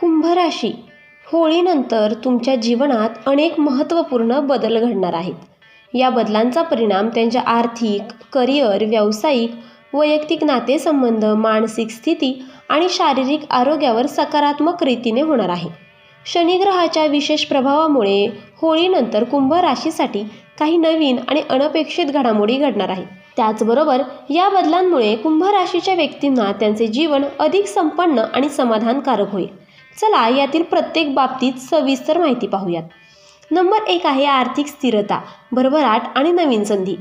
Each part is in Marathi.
कुंभ राशी होळीनंतर तुमच्या जीवनात अनेक महत्त्वपूर्ण बदल घडणार आहेत. या बदलांचा परिणाम त्यांच्या आर्थिक करिअर व्यावसायिक वैयक्तिक नातेसंबंध मानसिक स्थिती आणि शारीरिक आरोग्यावर सकारात्मक रीतीने होणार आहे. शनिग्रहाच्या विशेष प्रभावामुळे होळीनंतर कुंभ राशीसाठी काही नवीन आणि अनपेक्षित घडामोडी घडणार आहेत. त्याचबरोबर या बदलांमुळे कुंभ राशीच्या व्यक्तींना त्यांचे जीवन अधिक संपन्न आणि समाधानकारक होईल. चला यातील प्रत्येक बाबतीत सविस्तर माहिती पाहूयात. नंबर एक आहे आर्थिक स्थिरता भरभराट आणि नवीन संधी.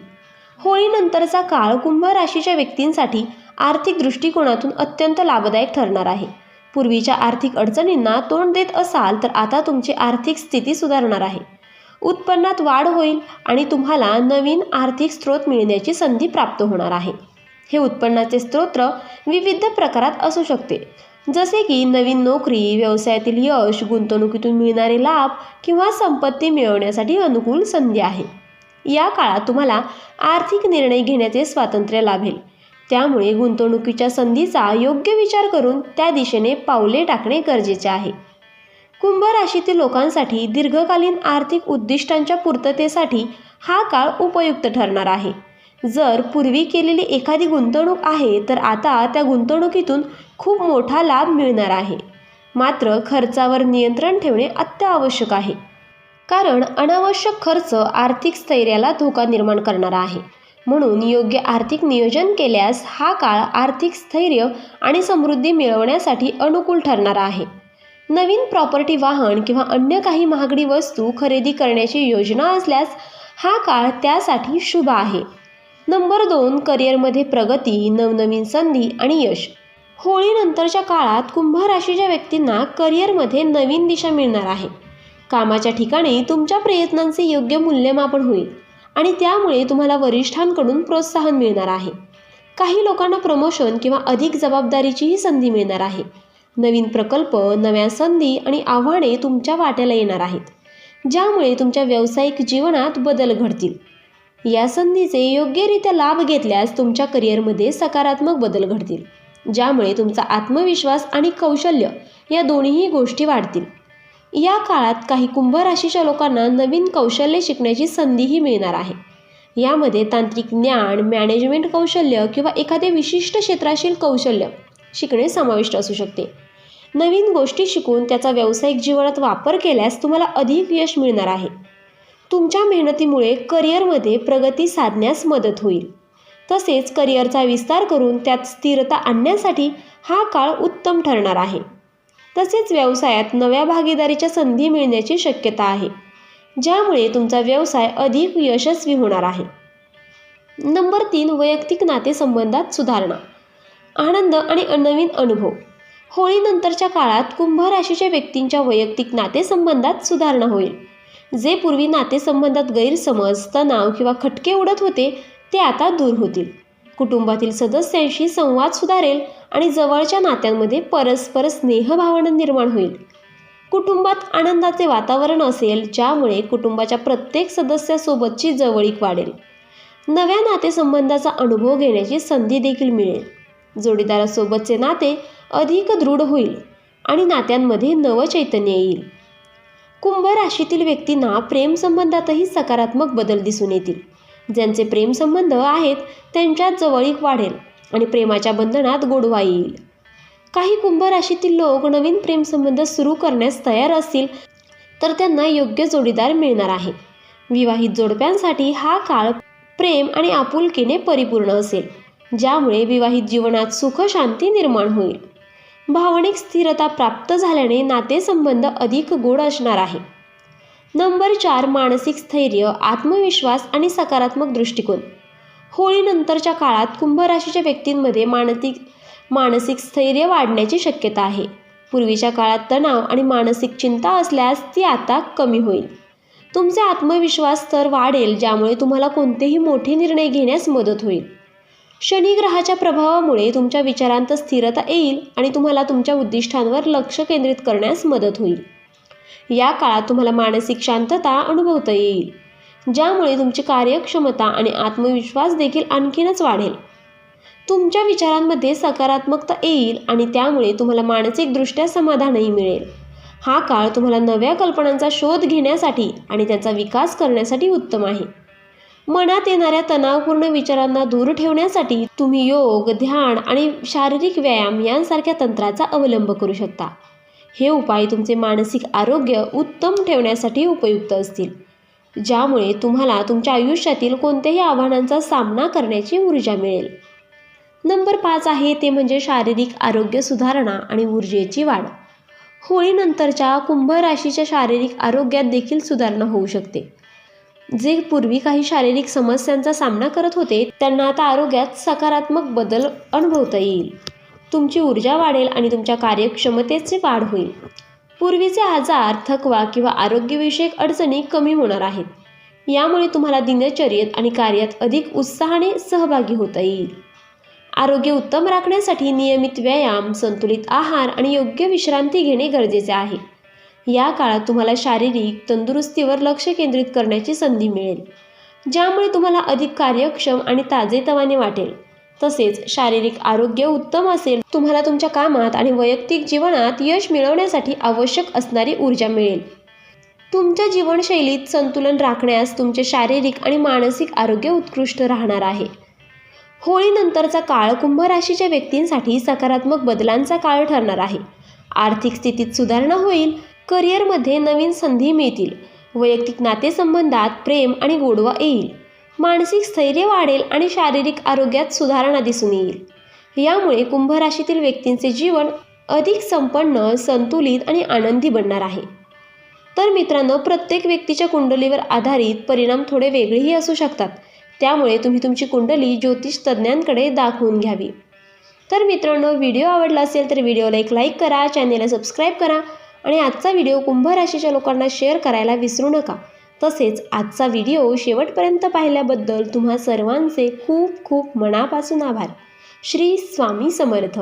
होळीनंतरचा काळ कुंभ राशीच्या व्यक्तींसाठी आर्थिक दृष्टिकोनातून अत्यंत लाभदायक ठरणार आहे. पूर्वीच्या आर्थिक अडचणींना तोंड देत असाल तर आता तुमची आर्थिक स्थिती सुधारणार आहे. उत्पन्नात वाढ होईल आणि तुम्हाला नवीन आर्थिक स्रोत मिळण्याची संधी प्राप्त होणार आहे. हे उत्पन्नाचे स्रोत विविध प्रकारात असू शकते. जसे की नवीन नोकरी व्यवसायातील यश गुंतवणुकीतून मिळणारे लाभ किंवा संपत्ती मिळवण्यासाठी अनुकूल संधी आहे. या काळात तुम्हाला आर्थिक निर्णय घेण्याचे स्वातंत्र्य लाभेल. त्यामुळे गुंतवणुकीच्या संधीचा योग्य विचार करून त्या दिशेने पावले टाकणे गरजेचे आहे. कुंभ राशीतील लोकांसाठी दीर्घकालीन आर्थिक उद्दिष्टांच्या पूर्ततेसाठी हा काळ उपयुक्त ठरणार आहे. जर पूर्वी केलेली एखादी गुंतवणूक आहे तर आता त्या गुंतवणुकीतून खूप मोठा लाभ मिळणार आहे. मात्र खर्चावर नियंत्रण ठेवणे अत्यावश्यक आहे. कारण अनावश्यक खर्च आर्थिक स्थैर्याला धोका निर्माण करणारा आहे. म्हणून योग्य आर्थिक नियोजन केल्यास हा काळ आर्थिक स्थैर्य आणि समृद्धी मिळवण्यासाठी अनुकूल ठरणारा आहे. नवीन प्रॉपर्टी वाहन किंवा अन्य काही महागडी वस्तू खरेदी करण्याची योजना असल्यास हा काळ त्यासाठी शुभ आहे. नंबर दोन करिअरमध्ये प्रगती नवनवीन संधी आणि यश. होळीनंतरच्या काळात कुंभ राशीच्या व्यक्तींना करिअरमध्ये नवीन दिशा मिळणार आहे. कामाच्या ठिकाणी तुमच्या प्रयत्नांचे योग्य मूल्यमापन होईल आणि त्यामुळे तुम्हाला वरिष्ठांकडून प्रोत्साहन मिळणार आहे. काही लोकांना प्रमोशन किंवा अधिक जबाबदारीचीही संधी मिळणार आहे. नवीन प्रकल्प नव्या संधी आणि आव्हाने तुमच्या वाट्याला येणार आहेत ज्यामुळे तुमच्या व्यावसायिक जीवनात बदल घडतील. या संधीचे योग्यरित्या लाभ घेतल्यास तुमच्या करिअरमध्ये सकारात्मक बदल घडतील ज्यामुळे तुमचा आत्मविश्वास आणि कौशल्य या दोन्हीही गोष्टी वाढतील. या काळात काही कुंभ राशीच्या लोकांना नवीन कौशल्य शिकण्याची संधीही मिळणार आहे. यामध्ये तांत्रिक ज्ञान मॅनेजमेंट कौशल्य किंवा एखादे विशिष्ट क्षेत्राशील कौशल्य शिकणे समाविष्ट असू शकते. नवीन गोष्टी शिकून त्याचा व्यावसायिक जीवनात वापर केल्यास तुम्हाला अधिक यश मिळणार आहे. तुमच्या मेहनतीमुळे करिअरमध्ये प्रगती साधण्यास मदत होईल. तसेच करिअरचा विस्तार करून त्यात स्थिरता आणण्यासाठी हा काळ उत्तम ठरणार आहे. तसेच व्यवसायात नव्या भागीदारीच्या संधी मिळण्याची शक्यता आहे ज्यामुळे तुमचा व्यवसाय अधिक यशस्वी होणार आहे. नंबर तीन वैयक्तिक नातेसंबंधात सुधारणा. आनंद आणि नवीन अनुभव. होळीनंतरच्या काळात कुंभ राशीच्या व्यक्तींच्या वैयक्तिक नातेसंबंधात सुधारणा होईल. जे पूर्वी नातेसंबंधात गैरसमज तणाव किंवा खटके उडत होते ते आता दूर होतील. कुटुंबातील सदस्यांशी संवाद सुधारेल आणि जवळच्या नात्यांमध्ये परस्पर स्नेहभावना निर्माण होईल. कुटुंबात आनंदाचे वातावरण असेल ज्यामुळे कुटुंबाच्या प्रत्येक सदस्यासोबतची जवळीक वाढेल. नव्या नातेसंबंधाचा अनुभव घेण्याची संधी देखील मिळेल. जोडीदारासोबतचे नाते अधिक दृढ होईल आणि नात्यांमध्ये नवचैतन्य येईल. कुंभ राशीतील व्यक्तींना प्रेमसंबंधातही सकारात्मक बदल दिसून येतील. ज्यांचे प्रेमसंबंध आहेत त्यांच्यात जवळीक वाढेल आणि प्रेमाच्या बंधनात गोडवा येईल. काही कुंभ राशीतील लोक नवीन प्रेमसंबंध सुरू करण्यास तयार असतील तर त्यांना योग्य जोडीदार मिळणार आहे. विवाहित जोडप्यांसाठी हा काळ प्रेम आणि आपुलकीने परिपूर्ण असेल ज्यामुळे विवाहित जीवनात सुख शांती निर्माण होईल. भावनिक स्थिरता प्राप्त झाल्याने नातेसंबंध अधिक गोड असणार आहे. नंबर चार मानसिक स्थैर्य आत्मविश्वास आणि सकारात्मक दृष्टिकोन. होळीनंतरच्या काळात कुंभ राशीच्या व्यक्तींमध्ये मानसिक मानसिक स्थैर्य वाढण्याची शक्यता आहे. पूर्वीच्या काळात तणाव आणि मानसिक चिंता असल्यास ती आता कमी होईल. तुमचे आत्मविश्वास स्तर वाढेल ज्यामुळे तुम्हाला कोणतेही मोठे निर्णय घेण्यास मदत होईल. शनिग्रहाच्या प्रभावामुळे तुमच्या विचारांत स्थिरता येईल आणि तुम्हाला तुमच्या उद्दिष्टांवर लक्ष केंद्रित करण्यास मदत होईल. या काळात तुम्हाला मानसिक शांतता अनुभवता येईल ज्यामुळे तुमची कार्यक्षमता आणि आत्मविश्वास देखील आणखीनच वाढेल. तुमच्या विचारांमध्ये सकारात्मकता येईल आणि त्यामुळे तुम्हाला मानसिकदृष्ट्या समाधानही मिळेल. हा काळ तुम्हाला नव्या कल्पनांचा शोध घेण्यासाठी आणि त्याचा विकास करण्यासाठी उत्तम आहे. मनात येणाऱ्या तणावपूर्ण विचारांना दूर ठेवण्यासाठी तुम्ही योग ध्यान आणि शारीरिक व्यायाम यांसारख्या तंत्राचा अवलंब करू शकता. हे उपाय तुमचे मानसिक आरोग्य उत्तम ठेवण्यासाठी उपयुक्त असतील ज्यामुळे तुम्हाला तुमच्या आयुष्यातील कोणत्याही आव्हानांचा सामना करण्याची ऊर्जा मिळेल. नंबर पाच आहे ते म्हणजे शारीरिक आरोग्य सुधारणा आणि ऊर्जेची वाढ. होळीनंतरच्या कुंभ राशीच्या शारीरिक आरोग्यात देखील सुधारणा होऊ शकते. जे पूर्वी काही शारीरिक समस्यांचा सामना करत होते त्यांना आता आरोग्यात सकारात्मक बदल अनुभवता येईल. तुमची ऊर्जा वाढेल आणि तुमच्या कार्यक्षमतेचे वाढ होईल. पूर्वीचे आजार थकवा किंवा आरोग्यविषयक अडचणी कमी होणार आहेत. यामुळे तुम्हाला दिनचर्येत आणि कार्यात अधिक उत्साहाने सहभागी होता येईल. आरोग्य उत्तम राखण्यासाठी नियमित व्यायाम संतुलित आहार आणि योग्य विश्रांती घेणे गरजेचे आहे. या काळात तुम्हाला शारीरिक तंदुरुस्तीवर लक्ष केंद्रित करण्याची संधी मिळेल ज्यामुळे तुम्हाला अधिक कार्यक्षम आणि ताजेतवाने वाटेल. तसेच शारीरिक आरोग्य उत्तम असेल तुम्हाला तुमच्या कामात आणि वैयक्तिक जीवनात यश मिळवण्यासाठी आवश्यक असणारी ऊर्जा मिळेल. तुमच्या जीवनशैलीत संतुलन राखण्यास तुमचे शारीरिक आणि मानसिक आरोग्य उत्कृष्ट राहणार आहे. होळीनंतरचा काळ कुंभ राशीच्या व्यक्तींसाठी सकारात्मक बदलांचा काळ ठरणार आहे. आर्थिक स्थितीत सुधारणा होईल करिअरमध्ये नवीन संधी मिळतील. वैयक्तिक नातेसंबंधात प्रेम आणि गोडवा येईल. मानसिक स्थैर्य वाढेल आणि शारीरिक आरोग्यात सुधारणा दिसून येईल. यामुळे कुंभ राशीतील व्यक्तींचे जीवन अधिक संपन्न संतुलित आणि आनंदी बनणार आहे. तर मित्रांनो प्रत्येक व्यक्तीच्या कुंडलीवर आधारित परिणाम थोडे वेगळेही असू शकतात. त्यामुळे तुम्ही तुमची कुंडली ज्योतिष तज्ज्ञांकडे दाखवून घ्यावी. तर मित्रांनो व्हिडिओ आवडला असेल तर व्हिडिओला एक लाईक करा चॅनेलला सबस्क्राईब करा. आणि आजचा व्हिडिओ कुंभ राशीच्या लोकांना शेअर करायला विसरू नका. तसेच आजचा व्हिडिओ शेवटपर्यंत पाहिल्याबद्दल तुम्हा सर्वांचे खूप खूप मनापासून आभार. श्री स्वामी समर्थ.